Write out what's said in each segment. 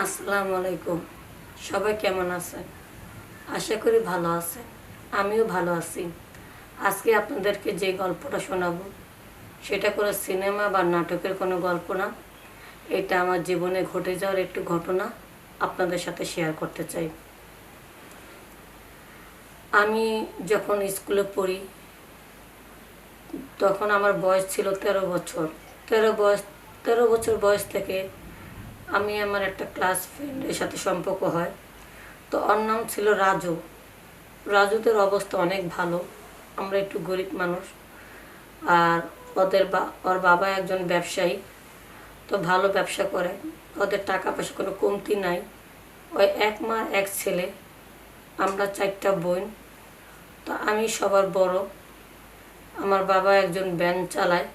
আসসালামু আলাইকুম। সবাই কেমন আছেন? আশা করি ভালো আছেন। আমিও ভালো আছি। আজকে আপনাদেরকে যে গল্পটা শোনাবো, সেটা কোনো সিনেমা বা নাটকের কোনো গল্প না। এটা আমার জীবনে ঘটে যাওয়ার একটু ঘটনা আপনাদের সাথে শেয়ার করতে চাই। আমি যখন স্কুলে পড়ি, তখন আমার বয়স ছিল তেরো বছর। তেরো বয়স, তেরো বছর বয়স থেকে আমি আমার একটা ক্লাস ফ্রেন্ডের সাথে সম্পর্ক হয়। তো ওর নাম ছিল রাজু। রাজুদের অবস্থা অনেক ভালো। আমরা একটু গরিব মানুষ। আর ওদের বা, ওর বাবা একজন ব্যবসায়ী। তো ভালো ব্যবসা করে। ওদের টাকা পয়সা কোনো কমতি নাই। ওই এক মা, এক ছেলে। আমরা চারটা বোন। তো আমি সবার বড়। আমার বাবা একজন ব্যান চালায়।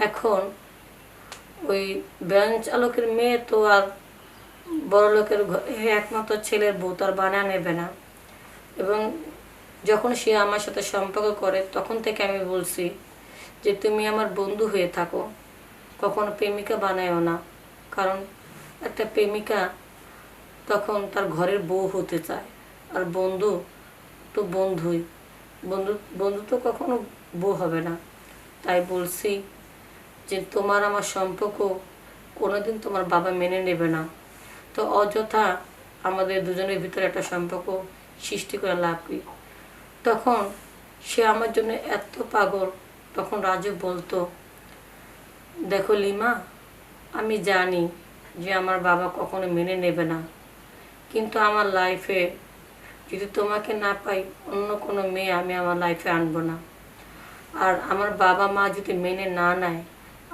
এখন ওই ভ্যান চালকের মেয়ে তো আর বড় লোকের একমাত্র ছেলের বউ, তার বানা নেবে না। এবং যখন সে আমার সাথে সম্পর্ক করে, তখন থেকে আমি বলছি যে তুমি আমার বন্ধু হয়ে থাকো। কখনো প্রেমিকা বানায়ও না। কারণ একটা প্রেমিকা তখন তার ঘরের বউ হতে চায়। আর বন্ধু তো বন্ধুই। বন্ধু বন্ধু তো কখনো বউ হবে না। তাই বলছি যে তোমার আমার সম্পর্ক কোনোদিন তোমার বাবা মেনে নেবে না। তো অযথা আমাদের দুজনের ভিতরে একটা সম্পর্ক সৃষ্টি করে লাভ তখন সে আমার জন্য এত পাগল, তখন রাজু বলতো, দেখো লিমা, আমি জানি যে আমার বাবা কখনো মেনে নেবে না। কিন্তু আমার লাইফে যদি তোমাকে না পাই, অন্য কোনো মেয়ে আমি আমার লাইফে আনব না। আর আমার বাবা মা যদি মেনে না নেয়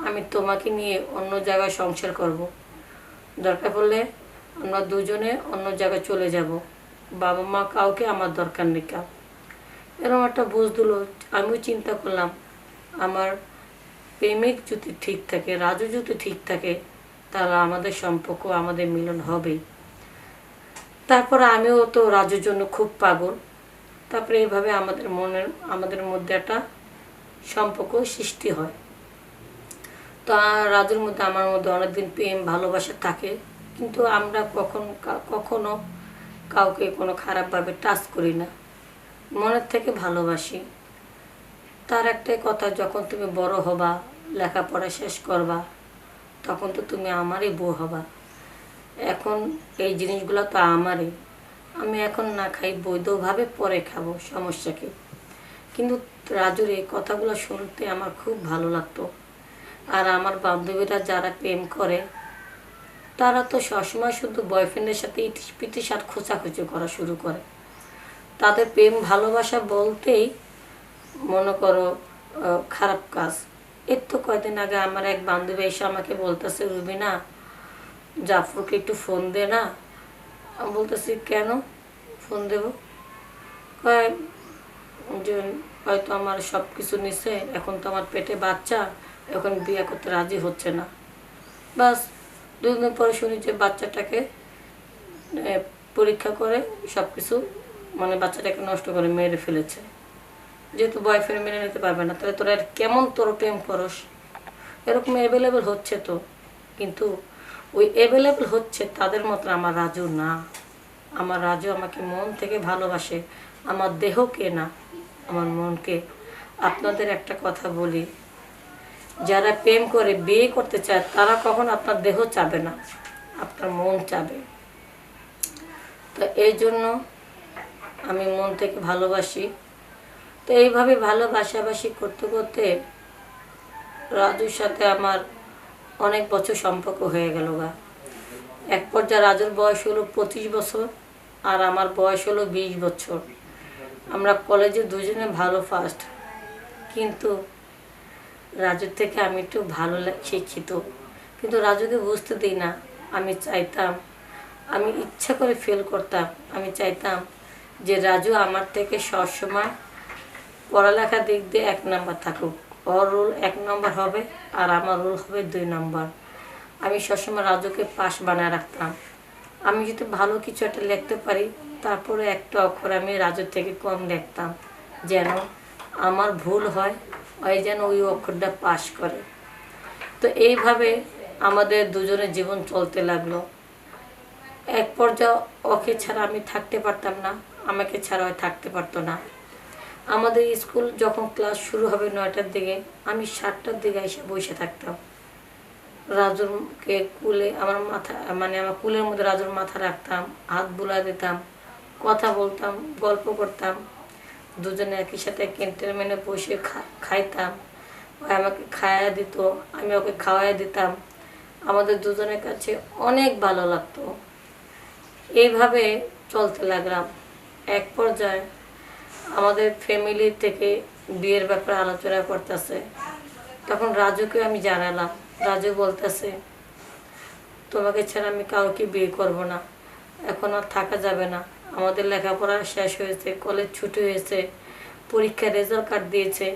আমি তোমাকে নিয়ে অন্য জায়গায় সংসার করব। দরকার পড়লে আমরা দুজনে অন্য জায়গায় চলে যাব। বাবা মা কাউকে আমার দরকার নেই কাউ। এরকম একটা বুঝ দিল, আমিও চিন্তা করলাম, আমার প্রেমিক যদি ঠিক থাকে, রাজু যদি ঠিক থাকে, তাহলে আমাদের সম্পর্ক, আমাদের মিলন হবেই। তারপর আমিও তো রাজুর জন্য খুব পাগল। তারপরে এইভাবে আমাদের মনের, আমাদের মধ্যে একটা সম্পর্ক সৃষ্টি হয়। তো রাজুর মধ্যে আমার মধ্যে অনেকদিন প্রেম, ভালোবাসা থাকে। কিন্তু আমরা কখন কখনো কাউকে কোনো খারাপভাবে টাচ করি না। মনের থেকে ভালোবাসি। তার একটাই কথা, যখন তুমি বড় হবা, লেখাপড়া শেষ করবা, তখন তো তুমি আমারই বউ হবা। এখন এই জিনিসগুলো তো আমারই। আমি এখন না খাই, বৈধভাবে পরে খাব সমস্যাকে। কিন্তু রাজুর এই কথাগুলো শুনতে আমার খুব ভালো লাগতো। আর আমার বান্ধবীরা যারা প্রেম করে, তারা তো সবসময় শুধু বয়ফ্রেন্ডের সাথে ইটিস পিটিস আর খোঁচাখুচি করা শুরু করে। তাদের প্রেম ভালোবাসা বলতেই মনে করো খারাপ কাজ। এর তো কয়দিন আগে আমার এক বান্ধবী এসে আমাকে বলতেছে রুবিনা জাফরকে একটু ফোন দে না। আমি বলতেছি, কেন ফোন দেব? কয় হয়তো আমার সব কিছু নিছে, এখন তো আমার পেটে বাচ্চা। এখন বিয়ে করতে রাজি হচ্ছে না। বাস দুদিন পরে শুনি যে বাচ্চাটাকে পরীক্ষা করে সব কিছু মানে বাচ্চাটাকে নষ্ট করে মেরে ফেলেছে। যেহেতু বয়ফ্রেন্ড মেনে নিতে পারবে না, তাহলে তোরা কেমন তোর প্রেম করস এরকম অ্যাভেলেবেল হচ্ছে তো। কিন্তু ওই অ্যাভেলেবেল হচ্ছে তাদের মতো আমার রাজু না। আমার রাজু আমাকে মন থেকে ভালোবাসে, আমার দেহকে না, আমার মনকে। আপনাদের একটা কথা বলি যারা প্রেম করে বিয়ে করতে চায়, তারা কখন আপনার দেহ চাবে না, আপনার মন চাবে। তো এই জন্য আমি মন থেকে ভালোবাসি। তো এইভাবে ভালোবাসাবাসি করতে করতে রাজুর সাথে আমার অনেক বছর সম্পর্ক হয়ে গেল গা। এক পর্যায়ে রাজুর বয়স হলো পঁচিশ বছর আর আমার বয়স হলো বিশ বছর। আমরা কলেজে দুজনে ভালো ফার্স্ট কিন্তু রাজুর থেকে আমি একটু ভালো শিক্ষিত। কিন্তু রাজুকে বুঝতে দিই না। আমি চাইতাম, আমি ইচ্ছা করে ফেল করতাম। আমি চাইতাম যে রাজু আমার থেকে সবসময় পড়ালেখার দিক দিয়ে এক নাম্বার থাকুক। ওর রোল এক নম্বর হবে আর আমার রোল হবে দুই নম্বর। আমি সবসময় রাজুকে পাশ বানায় রাখতাম। আমি যদি ভালো কিছু একটা লিখতে পারি, তারপরে একটা অক্ষর আমি রাজুর থেকে কম লিখতাম। যেন আমার ভুল হয় ওই যেন ওই অক্ষরটা পাশ করে। তো এইভাবে আমাদের দুজনের জীবন চলতে লাগল। এক পর্যায়ে ওকে ছাড়া আমি থাকতে পারতাম না, আমাকে ছাড়া হয় থাকতে পারতো না। আমাদের স্কুল যখন ক্লাস শুরু হবে নয়টার দিকে, আমি সাতটার দিকে এসে বসে থাকতাম। রাজুরকে কুলে আমার মাথা মানে আমার কুলের মধ্যে রাজুর মাথা রাখতাম, হাত বুলা দিতাম, কথা বলতাম, গল্প করতাম। দুজনে একই সাথে ক্যান্টেনমেন্টে বসে খাইতাম। ও আমাকে খাওয়া দিত, আমি ওকে খাওয়াই দিতাম। আমাদের দুজনের কাছে অনেক ভালো লাগতো। এইভাবে চলতে লাগলাম। এক পর্যায়ে আমাদের ফ্যামিলি থেকে বিয়ের ব্যাপারে আলোচনা করতেছে। তখন রাজুকে আমি জানালাম। রাজু বলতেছে, তোমাকে ছাড়া আমি কাউকে বিয়ে করব না। এখন আর থাকা যাবে না। আমাদের লেখাপড়া শেষ হয়েছে কলেজ ছুটি হয়েছে পরীক্ষার রেজাল্ট কার্ড দিয়েছে,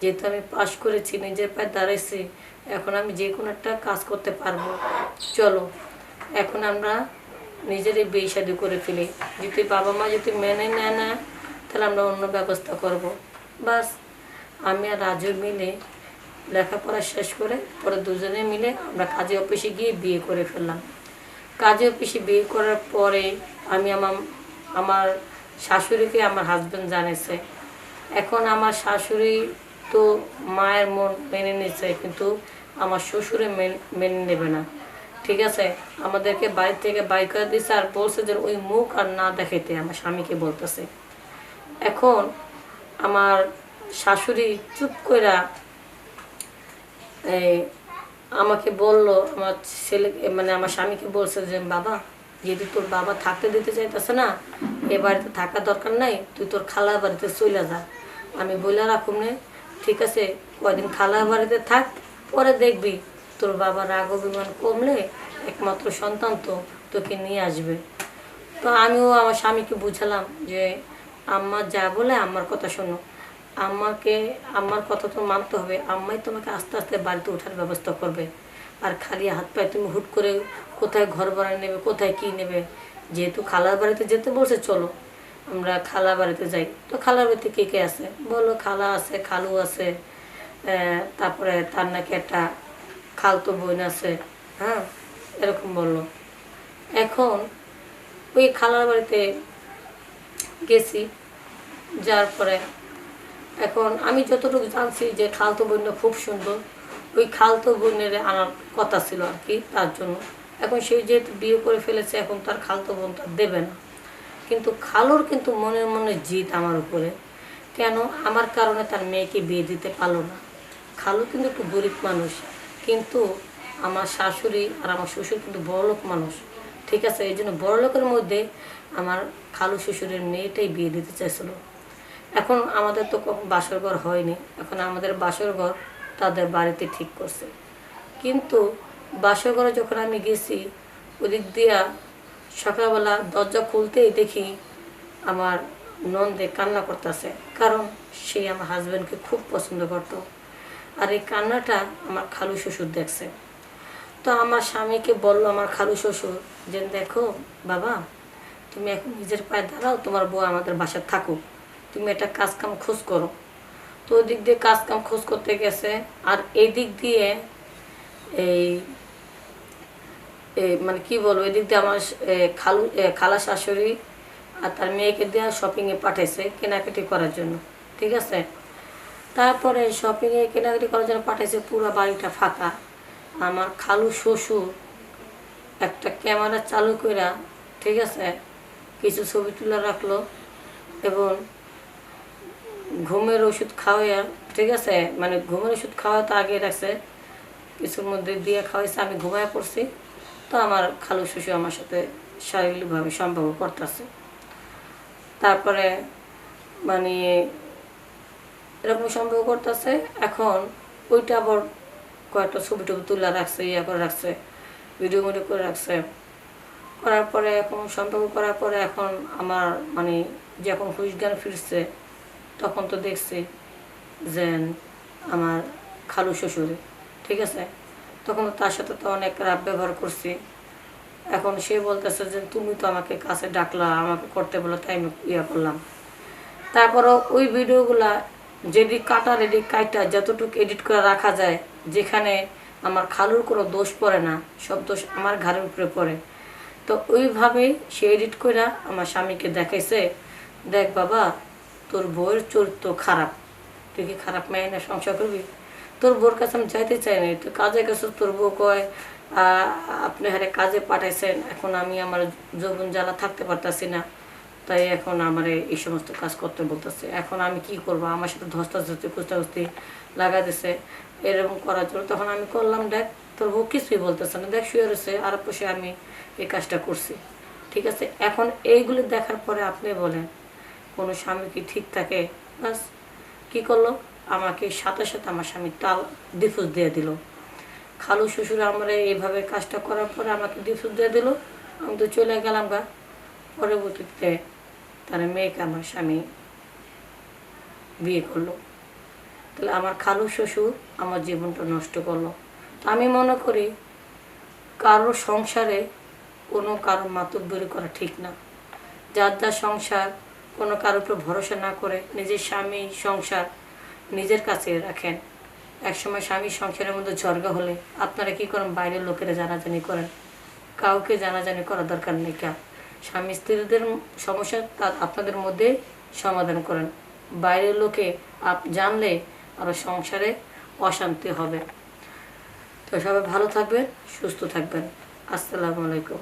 যেহেতু আমি পাশ করেছি, নিজের পায়ে দাঁড়াইছি, এখন আমি যে কোনো একটা কাজ করতে পারব। চলো, এখন আমরা নিজেরই বিয়ে শাদি করে ফেলি। যদি বাবা মা যদি মেনে নেয় না, তাহলে আমরা অন্য ব্যবস্থা করব। বাস, আমি আর রাজু মিলে লেখাপড়া শেষ করে পরে দুজনে মিলে আমরা কাজে অফিসে গিয়ে বিয়ে করে ফেললাম। কাজে অফিসে বিয়ে করার পরে আমি আমার আমার শাশুড়িকে আমার হাজব্যান্ড জানিয়েছে এখন আমার শাশুড়ি তো মায়ের মন মেনে নিচ্ছে কিন্তু আমার শ্বশুরে মেন- নেবে না। ঠিক আছে? আমাদেরকে বাড়ি থেকে বাই করে দিচ্ছে আর বলছে যে ওই মুখ আর না দেখাইতে আমার স্বামীকে বলতেছে। এখন আমার শাশুড়ি চুপ এই, আমাকে বলল, আমার ছেলে মানে আমার স্বামীকে বলছে যে, বাবা যদি তোর বাবা থাকতে দিতে চাইতেছে না, এ বাড়িতে থাকার দরকার নাই, তুই তোর খালার বাড়িতে চলে যা। আমি বলে রাখুম নে ঠিক আছে, কয়দিন খালার বাড়িতে থাক, পরে দেখবি তোর বাবার রাগ অভিমান কমলে একমাত্র সন্তান তো তোকে নিয়ে আসবে। তো আমিও আমার স্বামীকে বুঝালাম যে, আম্মা যা বলে আম্মার কথা শোনো। আম্মাকে, আম্মার কথা তো মানতে হবে, আম্মাই তোমাকে আস্তে আস্তে বাড়িতে ওঠার ব্যবস্থা করবে। আর খালি হাত পায়ে তুমি হুট করে কোথায় ঘর ভাড়া নেবে, কোথায় কি নেবে? যেহেতু খালার বাড়িতে যেতে বলছে, চলো। আমরা খালা বাড়িতে যাই। তো খালার বাড়িতে কে কে আছে? বলো, খালা আছে, খালু আছে তারপরে তার নাকি একটা খালতো বোন আছে হ্যাঁ? এরকম বলল। এখন ওই খালার বাড়িতে গেছি যার পরে এখন আমি যতটুকু জানছি যে খালতো বোনটা খুব সুন্দর। ওই খালতো বোনের আনার কথা ছিল আর কি, তার জন্য। এখন সেই যেহেতু বিয়ে করে ফেলেছে, এখন তার খালতো বোন তার দেবে না। কিন্তু খালুর কিন্তু মনে মনে জিত আমার উপরে। কেন? আমার কারণে তার মেয়েকে বিয়ে দিতে পারল না। খালু কিন্তু একটু গরিব মানুষ। কিন্তু আমার শাশুড়ি আর আমার শ্বশুর কিন্তু বড়লোক মানুষ। ঠিক আছে, এই জন্য বড়লোকের মধ্যে আমার খালু শ্বশুরের মেয়েটাই বিয়ে দিতে চাইছিল। এখন আমাদের তো বাসর ঘর হয়নি। এখন আমাদের বাসর ঘর তাদের বাড়িতে ঠিক করছে। কিন্তু বাসর ঘরে যখন আমি গেছি, ওদিক দিয়া সকালবেলা দরজা খুলতেই দেখি আমার নন্দে কান্না করতেছে। কারণ সে আমার হাজব্যান্ডকে খুব পছন্দ করতো। আর এই কান্নাটা আমার খালু শ্বশুর দেখছে। তো আমার স্বামীকে বলল আমার খালু শ্বশুর, যে দেখো বাবা, তুমি এখন নিজের পায়ে দাঁড়াও, তোমার বউ আমাদের বাসায় থাকুক। তুমি একটা কাজ কাম খোঁজ করো। তো ওদিক দিয়ে কাজ কাম খোঁজ করতে গেছে। আর এই দিক দিয়ে এই মানে কি বলব, এদিক দিয়ে আমার খালু খালা শাশুড়ি আর তার মেয়েকে দিয়ে শপিংয়ে পাঠাইছে কেনাকাটি করার জন্য, ঠিক আছে? তারপরে শপিংয়ে কেনাকাটি করার জন্য পাঠাইছে পুরো বাড়িটা ফাঁকা। আমার খালু শ্বশুর একটা ক্যামেরা চালু করে ঠিক আছে? কিছু ছবি তুলে রাখল এবং ঘুমের ওষুধ খাওয়াইয়া ঠিক আছে? মানে ঘুমের ওষুধ খাওয়া তো আগে রাখছে। কিছুর মধ্যে দিয়ে খাওয়াইছে, আমি ঘুমায় পড়ছি। তো আমার খালু শ্বশুর আমার সাথে শারীরিকভাবে সম্পর্ক করতেছে। তারপরে মানে এরকম সম্পর্ক করতেছে। এখন ওইটা আবার কয়েকটা ছবি টবি তুলে রাখছে ইয়ে করে রাখছে ভিডিও মিডিও করে রাখছে। করার পরে এখন, সম্পর্ক করার পরে এখন আমার মানে যখন হুশ জ্ঞান ফিরছে তখন তো দেখছি যে আমার খালু শ্বশুরে, ঠিক আছে? তখন তার সাথে তো অনেক রাব ব্যবহার করছি। এখন সে বলতেছে যে, তুমি তো আমাকে কাছে ডাকলা, আমাকে করতে বলো তাই আমি ইয়ে করলাম। তারপরও ওই ভিডিওগুলা যেদিক কাটা রেডি কাইটা যতটুকু এডিট করে রাখা যায়, যেখানে আমার খালুর কোনো দোষ পড়ে না, সব দোষ আমার ঘাড়ের উপরে পড়ে। তো ওইভাবেই সে এডিট করে আমার স্বামীকে দেখাইছে, দেখ বাবা তোর বউয়ের চরিত্র খারাপ। তুই কি খারাপ মেয়ে না সংসার করবি? তোর বউর কাছে আমি যাইতে চাই না তুই কাজে গেছো তোর বউ কয় আপনি হারে কাজে পাঠাইছেন, এখন আমি আমার যৌবন জ্বালা থাকতে পারতাছি না। তাই এখন আমার এই সমস্ত কাজ করতে বলতেছে। এখন আমি কি করব? আমার সাথে ধস্তাধস্তি কুস্তাকুস্তি লাগা দিছে। এরকম করার জন্য তখন আমি করলাম, দেখ, তোর বউ কিছুই বলতেছে না। দেখ, শুয়ে রয়েছে। আর বসে আমি এই কাজটা করছি। ঠিক আছে? এখন এইগুলি দেখার পরে আপনি বলেন কোনো স্বামী কি ঠিক থাকে? বাস, কী করল? আমাকে সাথে সাথে আমার স্বামী তাল ডিফুজ দিয়ে দিল। খালু শ্বশুর আমরা এইভাবে কাজটা করার পরে আমাকে ডিফুজ দিয়ে দিল। আমি তো চলে গেলাম গা। পরবর্তীতে তার মেয়েকে আমার স্বামী বিয়ে করল। তাহলে আমার খালু শ্বশুর আমার জীবনটা নষ্ট করল। আমি মনে করি কারও সংসারে কোনো কারও মাতব্বরি করা ঠিক না। যার যার সংসার কোনো কারোর উপর ভরসা না করে নিজের স্বামী সংসার নিজের কাছে রাখেন। একসময় স্বামী সংসারের মধ্যে ঝরগা হলে আপনারা কি করেন? বাইরের লোকেরা জানাজানি করেন। কাউকে জানাজানি করার দরকার নেই কা স্বামী স্ত্রীদের সমস্যা তা আপনাদের মধ্যে সমাধান করেন। বাইরের লোকে আপ জানলে আরও সংসারে অশান্তি হবে। তো সবাই ভালো থাকবেন, সুস্থ থাকবেন। আসসালামু আলাইকুম।